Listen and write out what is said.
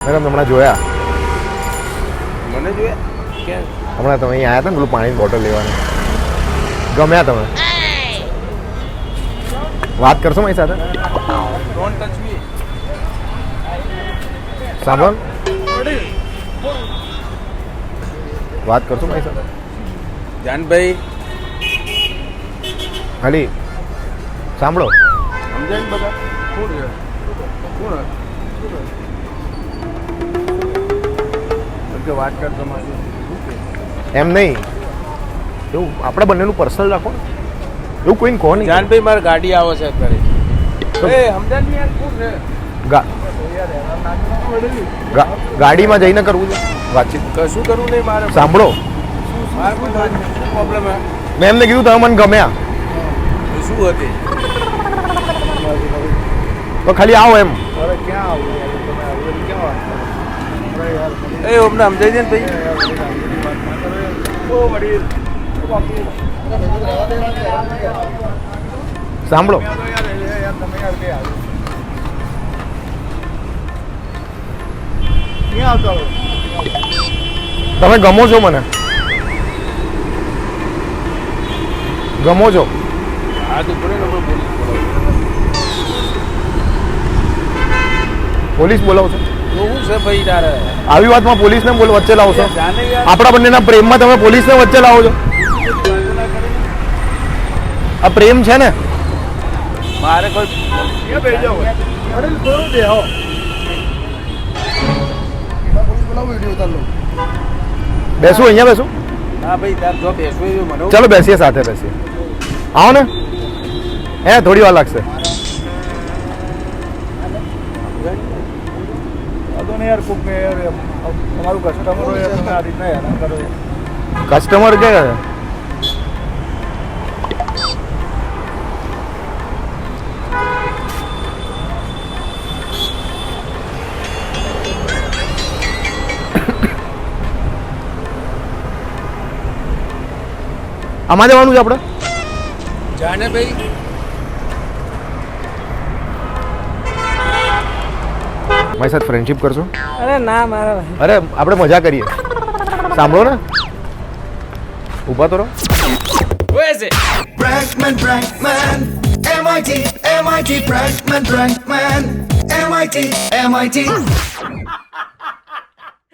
Madam હમણાં જોયા? મને જોયા ક્યાં હમણાં તમે અહીંયા આવ્યા હતા ને પેલું પાણીની બોટલ લેવાની. ગમ્યા તમે? વાત કરશો મારી સાથે? ડોન્ટ ટચ મી સાંભળો. વાત કરશો મારી સાથે? જાનભાઈ ખાલી સાંભળો. સમજાય બધા? કોણ કોણ કે વાત કર તમારી શું કે? એમ નહીં. એવું આપણે બંનેનું પર્સનલ રાખો ને. એવું કોઈને કહો નહીં. જાનભાઈ મારે ગાડી આવો છે અત્યારે. ગાડીમાં જઈને કરવું છે. વાતચીત. કશું કરવું નહીં મારે. સાંભળો. મારે કોઈ પ્રોબ્લેમ હે મેં એમને કીધું તમે મને ગમ્યા. શું હતી? તો ખાલી આવો એમ. ક્યાં આવું? એ અમને સમજાય છે ને ભાઈ. સાંભળો. તમે ગમો છો મને? ગમો છો? પોલીસ પોલીસ આવી વાતમાં પોલીસને બોલ વચ્ચે લાવશો આપણા બંનેના પ્રેમમાં તમે પોલીસને વચ્ચે લાવો છો. આ પ્રેમ છે ને? મારે બેસી અહીંયા બેસું. ચાલો બેસીએ સાથે બેસીએ. આવો ને. હે થોડી વાર લાગશે. વાંધો યાર એમ, તમારું કસ્ટમર હોય તમે આ રીતના હેરાન કરો કસ્ટમર કે આમાં જવાનું છે આપણે? જાને ભાઈ. મારી સાથે ફ્રેન્ડશિપ કરશો અરે ના મારા ભાઈ અરે આપણે મજા કરીએ સાંભળો ને ઊભા તો રહો Prankman, Prankman, MIT, MIT, Prankman, Prankman, MIT, MIT.